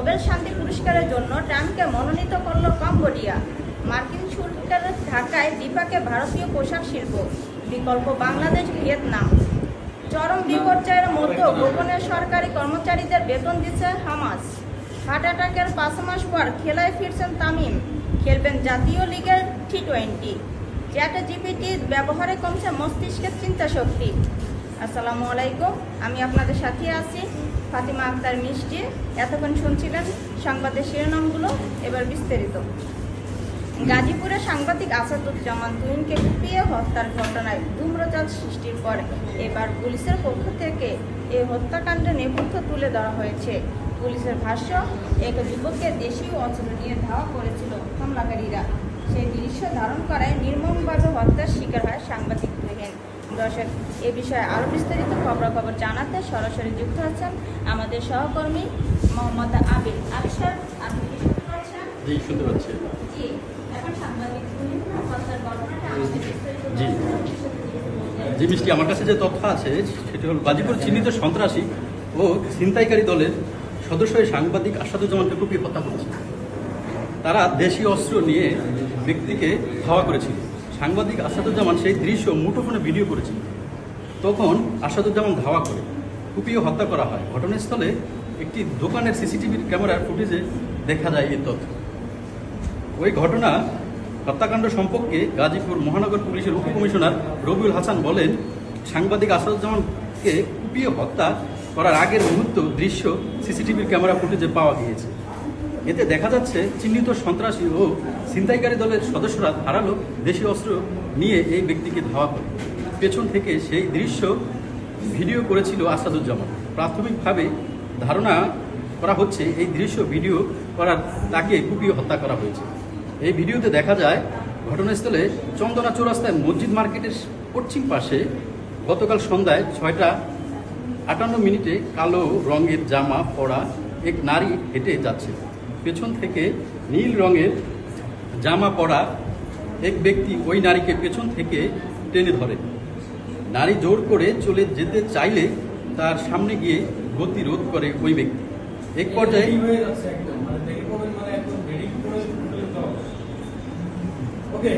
Nobel শান্তি পুরস্কারের জন্য ট্রাম্পকে মনোনীত করল কম্বোডিয়া। মার্কিন শুল্কের ঢাকায় বিপাকে ভারতীয় পোশাক শিল্প, বিকল্প বাংলাদেশ, ভিয়েতনাম। চরম বিপর্যয়ের মধ্যে গোপনে সরকারি কর্মচারীদের বেতন দিচ্ছে হামাস। হার্ট অ্যাটাকের পাঁচ মাস পর খেলায় ফিরছেন তামিম, খেলবেন জাতীয় লিগের টি টোয়েন্টি চ্যাট জিপিটি ব্যবহারে কমছে মস্তিষ্কের চিন্তা শক্তি আসসালামু আলাইকুম, আমি আপনাদের সাথে আছি ফাতিমা আক্তার মিষ্টি, এতক্ষণ শুনছিলেন সংবাদের শিরোনামগুলো, এবার বিস্তারিত। গাজীপুরে সাংবাদিক আসাদুজ্জামান তুহিনকে কুপিয়ে হত্যার ঘটনায় ধূম্রজাল সৃষ্টির পর এবার পুলিশের পক্ষ থেকে এই হত্যাকাণ্ডের নেপথ্য তুলে ধরা হয়েছে। পুলিশের ভাষ্য, এক যুবককে দেশীয় অস্ত্র নিয়ে ধাওয়া করেছিল হামলাকারীরা। সেই দৃশ্য ধারণ করায় নির্মমভাবে হত্যার শিকার হয় সাংবাদিক দর্শক এ বিষয়ে আরও বিস্তারিত খবরাখবর জানাতে সরাসরি যুক্ত আছেন আমাদের সহকর্মী মোহাম্মদ আবির। আবির স্যার আপনি কি শুনতে পাচ্ছেন? জি শুনতে পাচ্ছি। জি, এখন সাংবাদিক তুহিন হত্যার ঘটনাটা আমাদের বিস্তারিত জি। যে মিষ্টি আমার কাছে যে তথ্য আছে সেটি হল গাজীপুর চিহ্নিত সন্ত্রাসী ও ছিনতাইকারী দলের সদস্য সাংবাদিক আসাদুজ্জামানকে কুপিয়ে হত্যা করেছে। তারা দেশি অস্ত্র নিয়ে ব্যক্তিকে ধাওয়া করেছিল। সাংবাদিক আসাদুজ্জামান সেই দৃশ্য মুঠোফোনে ভিডিও করেছিল তখন আসাদুজ্জামান ধাওয়া করে, কুপিয়ে হত্যা করা হয়। ঘটনাস্থলে একটি দোকানের সিসিটিভির ক্যামেরার ফুটেজে দেখা যায় এই তথ্য। ওই ঘটনা হত্যাকাণ্ড সম্পর্কে গাজীপুর মহানগর পুলিশের উপকমিশনার রবিউল হাসান বলেন, সাংবাদিক আসাদুজ্জামানকে কুপিয়ে হত্যা করার আগের মুহূর্ত দৃশ্য সিসিটিভির ক্যামেরা ফুটেজে পাওয়া গিয়েছে। এতে দেখা যাচ্ছে চিহ্নিত সন্ত্রাসী ও ছিনতাইকারী দলের সদস্যরা ধারালো দেশীয় অস্ত্র নিয়ে এই ব্যক্তিকে ধাওয়া করে। পেছন থেকে সেই দৃশ্য ভিডিও করেছিল আসাদুজ্জামান। প্রাথমিকভাবে ধারণা করা হচ্ছে এই দৃশ্য ভিডিও করার তাকে কুপিয়ে হত্যা করা হয়েছে। এই ভিডিওতে দেখা যায়, ঘটনাস্থলে চন্দনা চৌরাস্তায় মসজিদ মার্কেটের পশ্চিম পাশে গতকাল সন্ধ্যায় ছয়টা আটান্ন মিনিটে কালো রঙের জামা পরা এক নারী হেঁটে যাচ্ছে পেছন থেকে নীল রঙের জামা পরা এক ব্যক্তি ওই নারীকে পেছন থেকে টেনে ধরে। নারী জোর করে চলে যেতে চাইলে তার সামনে গিয়ে গতি রোধ করে ওই ব্যক্তি। এক পর্যায়ে ওকে